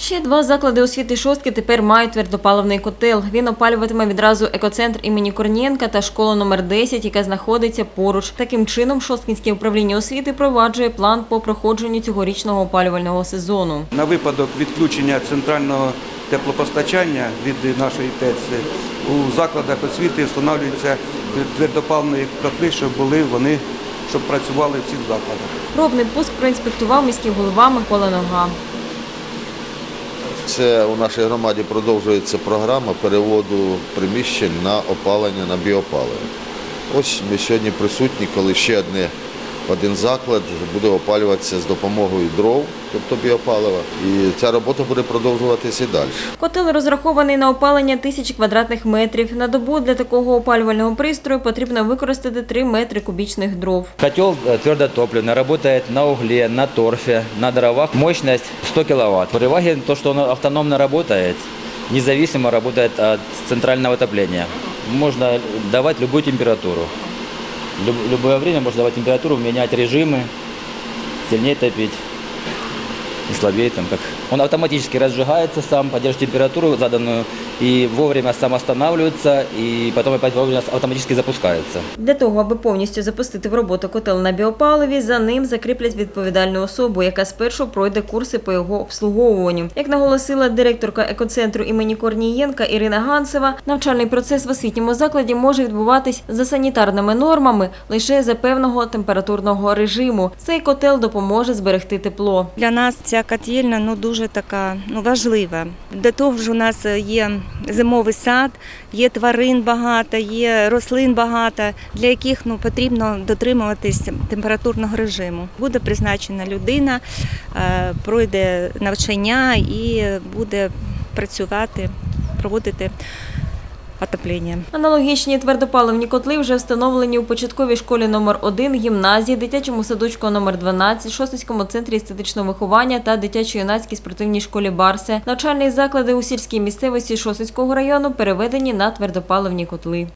Ще два заклади освіти шостки тепер мають твердопаливний котел. Він опалюватиме відразу екоцентр імені Корнієнка та школу номер 10, яка знаходиться поруч. Таким чином, Шосткінське управління освіти проваджує план по проходженню цьогорічного опалювального сезону. На випадок відключення центрального теплопостачання від нашої ТЕЦ у закладах освіти встановлюються твердопаливні котли, щоб були вони, щоб працювали в цих закладах. Пробний пуск проінспектував міський голова Микола Нога. Це у нашій громаді продовжується програма переводу приміщень на опалення на біопалення. Ось ми сьогодні присутні, коли ще одне, один заклад буде опалюватися з допомогою дров, тобто біопалива. І ця робота буде продовжуватися і далі. Котел розрахований на опалення тисячі квадратних метрів. На добу для такого опалювального пристрою потрібно використати 3 метри кубічних дров. Котел э, твердотопливный, работает на угле, на торфе, на дровах. Мощность 100 киловатт. Переваги то, что он автономно работает, независимо работает от центрального отопления. Можно давать любую температуру. Люб- любое время можно давать температуру, менять режимы, сильнее топить и слабее там как. Он автоматически разжигается сам, поддерживает температуру заданную и вовремя сам останавливается и потом опять вовремя автоматически запускается. Для того, аби повністю запустити в роботу котел на біопаливі, за ним закріплять відповідальну особу, яка спершу пройде курси по його обслуговуванню. Як наголосила директорка екоцентру імені Корнієнка Ірина Ганцева, навчальний процес в освітньому закладі може відбуватись за санітарними нормами лише за певного температурного режиму. Цей котел допоможе зберегти тепло. Для нас ця котельня ну, дуже така ну, важлива. До того ж, у нас є зимовий сад, є тварин багато, є рослин багато, для яких ну, потрібно дотримуватись температурного режиму. Буде призначена людина, е, пройде навчання і буде працювати, проводити отоплення. Аналогічні твердопаливні котли вже встановлені у початковій школі номер 1 гімназії, дитячому садочку номер 12, Шостицькому центрі естетичного виховання та дитячо-юнацькій спортивній школі Барсе. Навчальні заклади у сільській місцевості Шостицького району переведені на твердопаливні котли.